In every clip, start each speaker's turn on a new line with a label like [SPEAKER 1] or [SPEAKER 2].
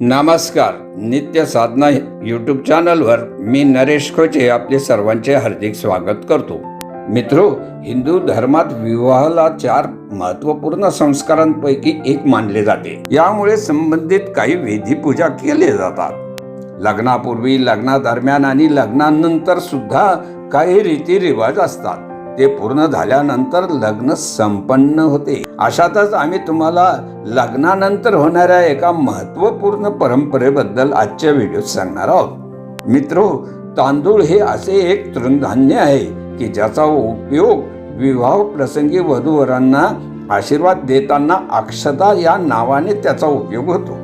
[SPEAKER 1] नमस्कार नित्य साधना यूट्यूब चॅनलवर मी नरेश खोचे आपले सर्वांचे हार्दिक स्वागत करतो. मित्रो हिंदू धर्मात विवाहाला चार महत्त्वपूर्ण संस्कारांपैकी एक मानले जाते. यामुळे संबंधित काही विधी पूजा केले जातात. लग्नापूर्वी लग्नादरम्यान आणि लग्नानंतर सुद्धा काही रीतिरिवाज असतात. ते पूर्ण झाल्यानंतर लग्न संपन्न होते. अशातच आम्ही तुम्हाला लग्नानंतर होणाऱ्या एका महत्त्वपूर्ण परंपरेबद्दल आजच्या व्हिडिओत सांगणार आहोत. मित्रो तांदूळ हे असे एक तृणधान्य आहे की ज्याचा उपयोग विवाह प्रसंगी वधूवरांना आशीर्वाद देताना अक्षता या नावाने त्याचा उपयोग होतो.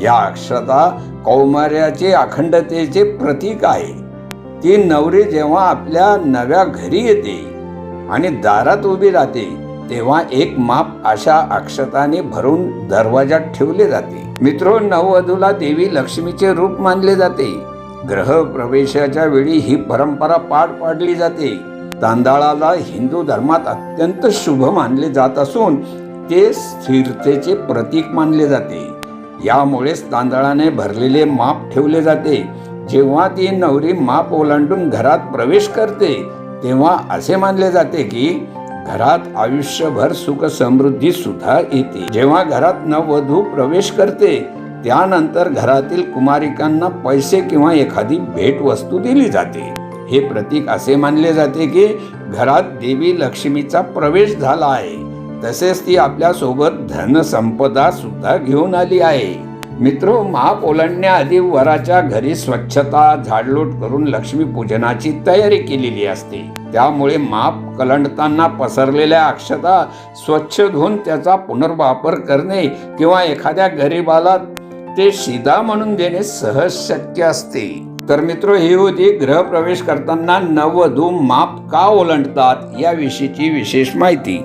[SPEAKER 1] या अक्षता कौमार्याचे अखंडतेचे प्रतीक आहे. ती नवरी जेव्हा आपल्या नव्या घरी येते आणि दारात उभी राहते तेव्हा एक माप अशा अक्षताने भरून दरवाजात ठेवले जाते. मित्र नववधूला देवी लक्ष्मीचे रूप मानले जाते. ग्रह प्रवेशाच्या वेळी ही परंपरा पार पाडली जाते. तांदळाला हिंदू धर्मात अत्यंत शुभ मानले जात असून ते स्थिरतेचे प्रतीक मानले जाते. यामुळेच तांदळाने भरलेले माप ठेवले जाते. जेव्हा ती नवरी माप ओलांडून घरात प्रवेश करते तेव्हा असे मानले जाते की घरात आयुष्यभर सुख समृद्धी सुद्धा येते. जेव्हा घरात नववधू प्रवेश करते त्यानंतर घरातील कुमारिकांना पैसे किंवा एखादी भेटवस्तू दिली जाते. हे प्रतीक असे मानले जाते की घरात देवी लक्ष्मीचा प्रवेश झाला आहे. तसेच ती आपल्यासोबत सुद्धा घेऊन आली आहे. मित्रो माप ओलांडण्याआधी वराच्या घरी स्वच्छता झाडलोट करून लक्ष्मीपूजनाची तयारी केलेली असते. त्यामुळे माप कलंडताना पसरलेल्या अक्षता स्वच्छ धुवून त्याचा पुनर्वापर करणे किंवा एखाद्या गरीबाला ते शिदा म्हणून देणे सहज शक्य असते. तर मित्र ही होती गृहप्रवेश करताना नववधू माप का ओलांडतात याविषयीची विशेष माहिती.